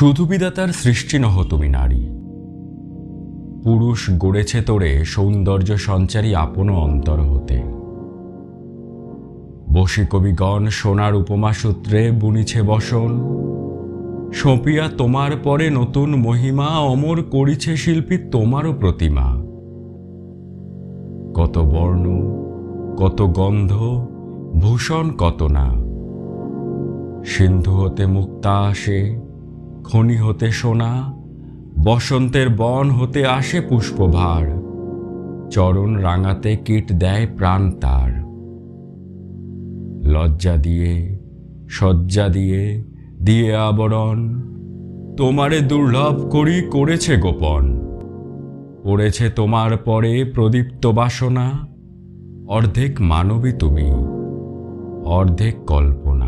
শুধু বিধাতার সৃষ্টি নহ তুমি নারী। পুরুষ গড়েছে তোরে সৌন্দর্য সঞ্চারী আপন অন্তর হতে। বসি কবিগণ সোনার উপমা সূত্রে বুনিছে বসন। সঁপিয়া তোমার পরে নতুন মহিমা, অমর করিছে শিল্পী তোমারও প্রতিমা। কত বর্ণ, কত গন্ধ, ভূষণ কত না। সিন্ধু হতে মুক্তা আসে খনি হতে সোনা, বসন্তের বন হতে আসে পুষ্পভার, চরণ রাঙাতে কীট দেয় প্রাণ তার। লজ্জা দিয়ে সজ্জা দিয়ে দিয়ে আবরণ, তোমারে দুর্লভ করি করেছে গোপন। পড়েছে তোমার পরে প্রদীপ্ত বাসনা, অর্ধেক মানবী তুমি, অর্ধেক কল্পনা।